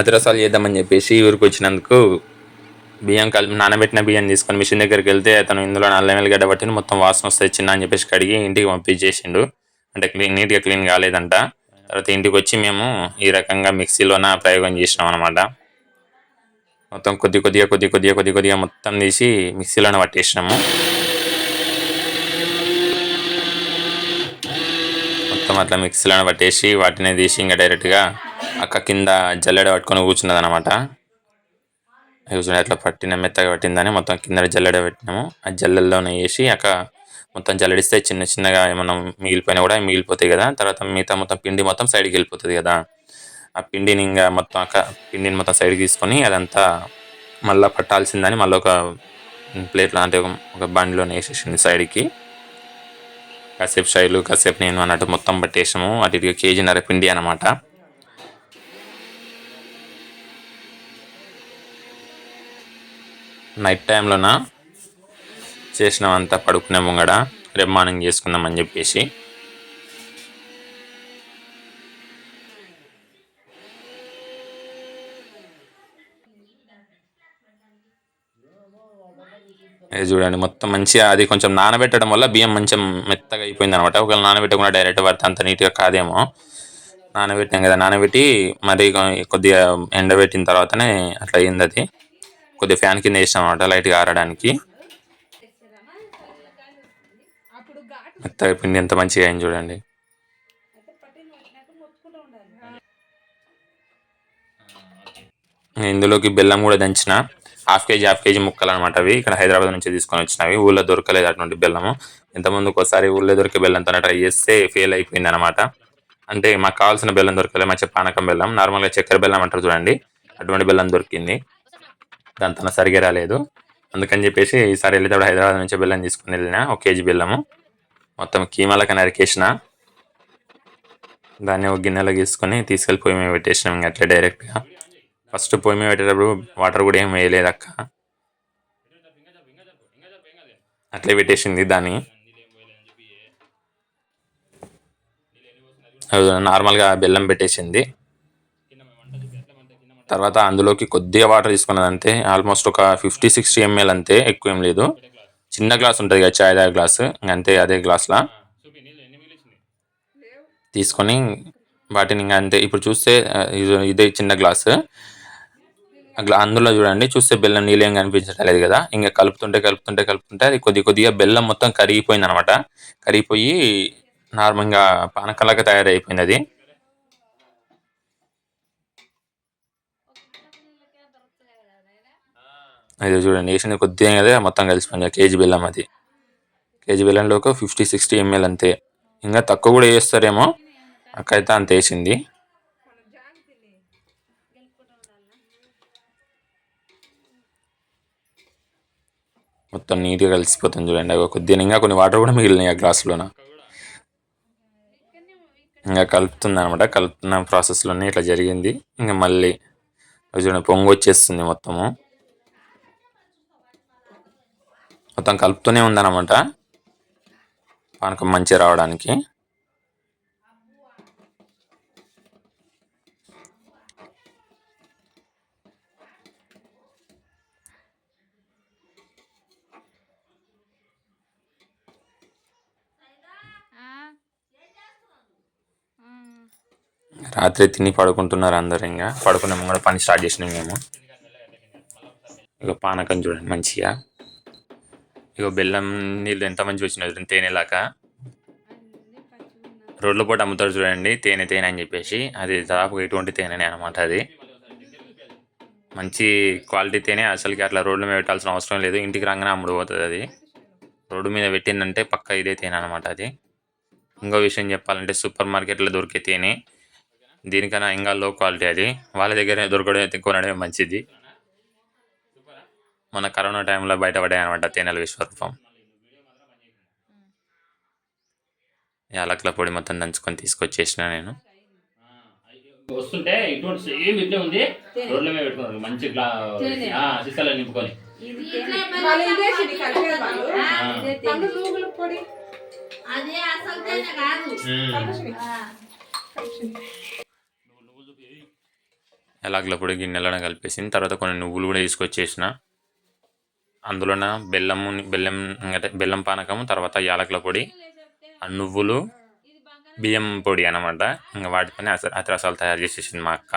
అతిరసాలు చేద్దామని చెప్పేసి ఊరికి వచ్చినందుకు బియ్యం కలిపి నానబెట్టిన బియ్యం తీసుకొని మిషన్ దగ్గరికి వెళ్తే అతను ఇందులో నల్ల గడ్డ పట్టిన మొత్తం వాసన వస్తాయి చిన్న అని చెప్పేసి కడిగి ఇంటికి పంపించేసిండు అంటే క్లీన్ నీట్గా క్లీన్ కాలేదంట. తర్వాత ఇంటికి వచ్చి మేము ఈ రకంగా మిక్సీలోన ప్రయోగం చేసినాం అనమాట మొత్తం కొద్ది కొద్దిగా కొద్ది కొద్దిగా కొద్ది కొద్దిగా మొత్తం తీసి మిక్సీలోనే పట్టేసినాము. మొత్తం అట్లా మిక్సీలోనే పట్టేసి వాటిని తీసి ఇంకా డైరెక్ట్గా అక్క కింద జల్లెడ పట్టుకొని కూర్చున్నది అనమాట కూర్చుని అట్లా పట్టిన మెత్తగా పట్టిందని మొత్తం కింద జల్లెడ పెట్టినాము. ఆ జల్లెల్లోనే వేసి అక్క మొత్తం జల్లడిస్తే చిన్న చిన్నగా ఏమన్నా మిగిలిపోయినా కూడా మిగిలిపోతాయి కదా. తర్వాత మిగతా మొత్తం పిండి మొత్తం సైడ్కి వెళ్ళిపోతుంది కదా. ఆ పిండిని ఇంకా మొత్తం అక్క పిండిని మొత్తం సైడ్కి తీసుకొని అదంతా మళ్ళీ పట్టాల్సిందని మళ్ళీ ఒక ప్లేట్ లాంటి ఒక- బండిలో వేసేసింది సైడ్కి కాసేపు శైలు కాసేపు నేను అన్నట్టు మొత్తం పట్టేసాము అటు కేజీ కేజీన్నర పిండి అనమాట నైట్ టైంలోన చేసినామంతా పడుకునే ముంగడ రేపు మార్నింగ్ చేసుకుందామని చెప్పేసి. ఇది చూడండి మొత్తం మంచిగా అది కొంచెం నానబెట్టడం వల్ల బియ్యం మంచిగా మెత్తగా అయిపోయింది అనమాట ఒకవేళ నానబెట్టకుండా డైరెక్ట్ పడితే అంత నీట్గా కాదేమో. నానబెట్టాం కదా నానబెట్టి మరి కొద్దిగా ఎండబెట్టిన తర్వాతనే అట్లా అయింది అది. కొద్దిగా ఫ్యాన్ కింద వేసాం అనమాట లైట్గా ఆరడానికి. మెత్తగా పిండి ఎంత మంచిగా అయింది చూడండి. ఇందులోకి బెల్లం కూడా దంచిన. హాఫ్ కేజీ హాఫ్ కేజీ ముక్కలు అనమాట అవి. ఇక్కడ హైదరాబాద్ నుంచి తీసుకొని వచ్చినవి. ఊళ్ళో దొరకలేదు అటువంటి బెల్లము. ఇంతకుముందుకు ఒకసారి ఊళ్ళో దొరికే బెల్లంతో ట్రై చేస్తే ఫెయిల్ అయిపోయింది అనమాట అంటే మాకు కావాల్సిన బెల్లం దొరకలేదు మంచి పానకం బెల్లం. నార్మల్గా చక్కెర బెల్లం అంటారు చూడండి. అటువంటి బెల్లం దొరికింది. దాంతో సరిగా రాలేదు. అందుకని చెప్పేసి ఈసారి వెళ్ళేటప్పుడు హైదరాబాద్ నుంచి బెల్లం తీసుకుని వెళ్ళిన ఒక కేజీ బెల్లము. మొత్తం కీమాలకి నరికేసిన దాన్ని ఒక గిన్నెలో తీసుకొని తీసుకెళ్ళి పొయ్యి మీద పెట్టేసినాం ఇంకా అట్లా డైరెక్ట్గా. ఫస్ట్ పొయ్యి మీద పెట్టేటప్పుడు వాటర్ కూడా ఏం వేయలేదు అక్క. అట్లే పెట్టేసింది దాన్ని. నార్మల్గా బెల్లం పెట్టేసింది. తర్వాత అందులోకి కొద్దిగా వాటర్ తీసుకున్నది అంతే ఆల్మోస్ట్ ఒక ఫిఫ్టీ సిక్స్టీ ఎంఎల్ అంతే ఎక్కువ ఏం లేదు. చిన్న గ్లాస్ ఉంటుంది కదా చాయ్ తాగే గ్లాస్ అంతే అదే గ్లాస్లా తీసుకొని వాటిని ఇంకా అంతే. ఇప్పుడు చూస్తే ఇదే చిన్న గ్లాస్ అట్లా అందులో చూడండి చూస్తే బెల్లం నీళ్ళు ఏం కనిపించట్లేదు కదా. ఇంకా కలుపుతుంటే కలుపుతుంటే కలుపుతుంటే అది కొద్ది కొద్దిగా బెల్లం మొత్తం కరిగిపోయింది అనమాట కరిగిపోయి నార్మల్గా పానకలాగా తయారైపోయింది అది. అది చూడండి వేసింది కొద్దిగా కదా మొత్తం కలిసిపోయింది. కేజీ బెల్లం అది. కేజీ బెల్లంలో ఒక ఫిఫ్టీ సిక్స్టీ ఎంఎల్ అంతే. ఇంకా తక్కువ కూడా వేస్తారేమో అక్కడైతే అంత వేసింది. మొత్తం నీట్గా కలిసిపోతుంది చూడండి కొద్దిగా. ఇంకా కొన్ని వాటర్ కూడా మిగిలినాయి ఆ గ్లాసులోన. ఇంకా కలుపుతుంది అనమాట కలుపుతున్న ప్రాసెస్లోనే ఇట్లా జరిగింది. ఇంకా మళ్ళీ చూడండి పొంగు వచ్చేస్తుంది మొత్తము. మొత్తం కలుపుతూనే ఉందన్నమాట. పానకం మంచిగా రావడానికి. రాత్రి తిని పడుకుంటున్నారు అందరు ఇంకా. పడుకునే ముందు పని స్టార్ట్ చేసినాం మేము. ఇక పానకం చూడండి మంచిగా. ఇక బెల్లం నీళ్ళు ఎంత మంచి వచ్చినాయి చూడండి తేనెలాగా రోడ్ల పూట అమ్ముతారు చూడండి తేనె తేనె అని చెప్పేసి. అది దాదాపు ఎటువంటి తేనెనే అనమాట అది. మంచి క్వాలిటీ తేనె అసలుకి అట్లా రోడ్ల మీద పెట్టాల్సిన అవసరం లేదు. ఇంటికి రాగానే అమ్ముడు పోతుంది అది. రోడ్డు మీద పెట్టిందంటే పక్క ఇదే తేనె అనమాట అది. ఇంకో విషయం చెప్పాలంటే సూపర్ మార్కెట్లో దొరికే తేనె. దీనికన్నా ఇంకా లో క్వాలిటీ అది. వాళ్ళ దగ్గర దొరకడం కొనడమే మంచిది. మన కరోనా టైంలో బయటపడ్డాయి అనమాట తేనెల విశ్వరూపం. యాలకుల పొడి మొత్తం దంచుకొని తీసుకొచ్చేసిన నేను. వస్తుంటే ఇటువంటి సేమ్ ఇట్లే ఉంది. రోడ్ల మీద పెట్టుకున్నారు. మంచి సీసాలో నింపుకొని. ఇదే పండు. గిన్నెలను కలిపేసిన. తర్వాత కొన్ని నువ్వులు కూడా తీసుకొచ్చేసిన. అందులోన బెల్లము బెల్లం అంటే బెల్లం పానకము తర్వాత యాలకుల పొడి ఆ నువ్వులు బియ్యం పొడి అనమాట ఇంకా వాటితోనే అస అతిరసాలు తయారు చేసేసింది మా అక్క.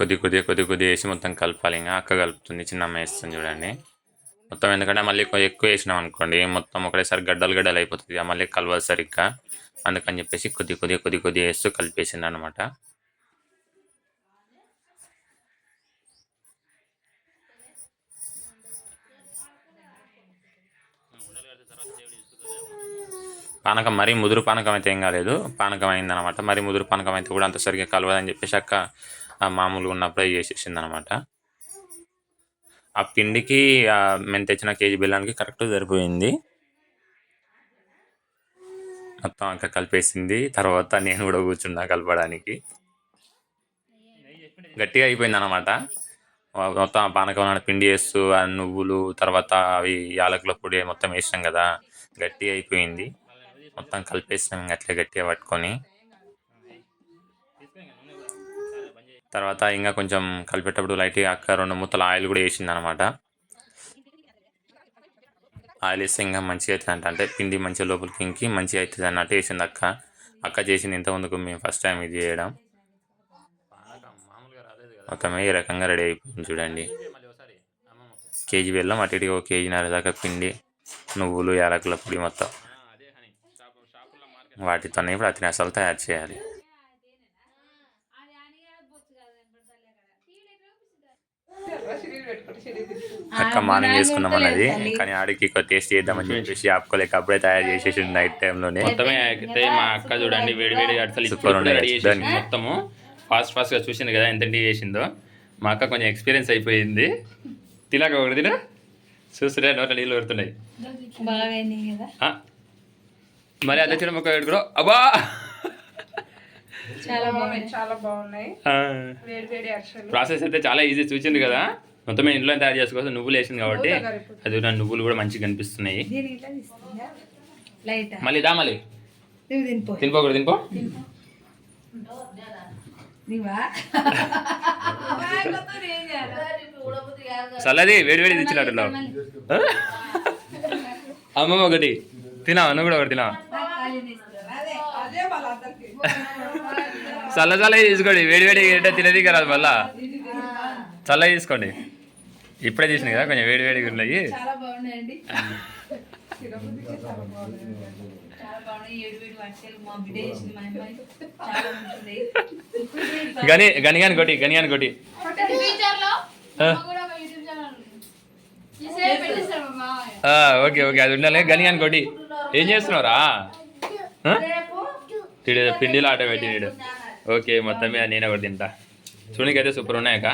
కొద్ది కొద్దిగా కొద్ది కొద్దిగా వేసి మొత్తం కలపాలి. ఇంకా అక్క కలుపుతుంది చిన్నమ్మ వేస్తుంది చూడండి. మొత్తం ఎందుకంటే మళ్ళీ ఎక్కువ వేసినాం అనుకోండి మొత్తం ఒకటేసారి గడ్డలు గడ్డలు అయిపోతుంది మళ్ళీ కలవాలి సరిగ్గా. అందుకని చెప్పేసి కొద్ది కొద్దిగా కొద్ది కొద్దిగా వేస్తూ కలిపేసింది అనమాట పానకం మరీ ముదురు పానకం అయితే ఏం కాలేదు. పానకం అయిందనమాట మరి ముదురు పానకం అయితే కూడా అంత సరిగ్గా కలవదని చెప్పేసి అక్క మామూలుగా ఉన్నప్పుడే చేసేసింది అనమాట ఆ పిండికి మేము తెచ్చిన కేజీ బెల్లానికి కరెక్ట్ సరిపోయింది. మొత్తం అక్క కలిపేసింది. తర్వాత నేను కూడా కూర్చున్నా కలపడానికి. గట్టిగా అయిపోయింది అనమాట మొత్తం ఆ పానకం పిండి వేస్తూ ఆ నువ్వులు తర్వాత అవి యాలకుల పొడి మొత్తం వేసినాం కదా. గట్టిగా అయిపోయింది. మొత్తం కలిపేసినాం అట్లే గట్టిగా పట్టుకొని. తర్వాత ఇంకా కొంచెం కలిపేటప్పుడు లైట్గా అక్క రెండు మూతల ఆయిల్ కూడా వేసింది అనమాట ఆయిల్ వేస్తే ఇంకా మంచిగా అవుతుంది అంట అంటే పిండి మంచిగా లోపలికి ఇంకి మంచిగా అవుతుంది అన్నట్టు వేసింది అక్క. అక్క చేసింది ఇంతకుముందుకు మేము ఫస్ట్ టైం ఇది చేయడం. మొత్తం ఈ రకంగా రెడీ అయిపోయింది చూడండి. కేజీ బెల్లం అటు ఇటుగా ఒక కేజీన్నర దాకా పిండి నువ్వులు యాలకుల పొడి మొత్తం. వాటితోనే ఇప్పుడు అతి అసలు తయారు చేయాలి. అక్క మార్నింగ్ చేసుకుందాం అన్నది. కానీ ఆడికి ఎక్కువ టేస్ట్ చేద్దామని చెప్పేసి ఆపుకోలేక అప్పుడే తయారు చేసేసి నైట్ టైంలోనే మొత్తమే అయితే మా అక్క చూడండి వేడి వేడి అసలు చూడండి. మొత్తము. ఫాస్ట్ ఫాస్ట్గా చూసింది కదా ఎంత చేసిందో. మా అక్క కొంచెం ఎక్స్పీరియన్స్ అయిపోయింది. తిలాక ఒకటి తిన. చూస్తుంటే నోట్ల నీళ్ళు పెడుతున్నాయి? మరి అదే చిన్న మొక్క పెట్టుకో అబ్బా! చాలా బాగున్నాయి. చాలా బాగున్నాయి. ఆ. వేడి వేడి అరిసెలు. ప్రాసెస్ అయితే చాలా ఈజీ చూసింది కదా. మొత్తం ఇంట్లో తయారు చేసుకోవచ్చు నువ్వులు వేసింది కాబట్టి అది నా నువ్వులు కూడా మంచిగా కనిపిస్తున్నాయి. మళ్ళీ దా మళ్ళీ. తినిపోకూడదు తినిపో. చల్లది వేడి వేడి తెచ్చినట్టున్నావు ఆ? అమ్మమ్మ ఒకటి. తినా నువ్వు కూడా ఒకటి తినా. చల్ల చల్ల తీసుకోండి. వేడి వేడి తినది కదా మళ్ళా. చల్ల తీసుకోండి ఇప్పుడే తీసినాయి కదా కొంచెం వేడి వేడిగా ఉన్నాయి. గని గనిగాని కొట్టి గనిగాని కొట్టి. ఓకే ఓకే అది ఉండాలి. గనిగాని కొట్టి. ఏం చేస్తున్నారా పిండిలో ఆట పెట్టినాడు ఓకే మొత్తం మీద నేను ఒకటి తింటా. చూడనికైతే సూపర్ ఉన్నాయక్క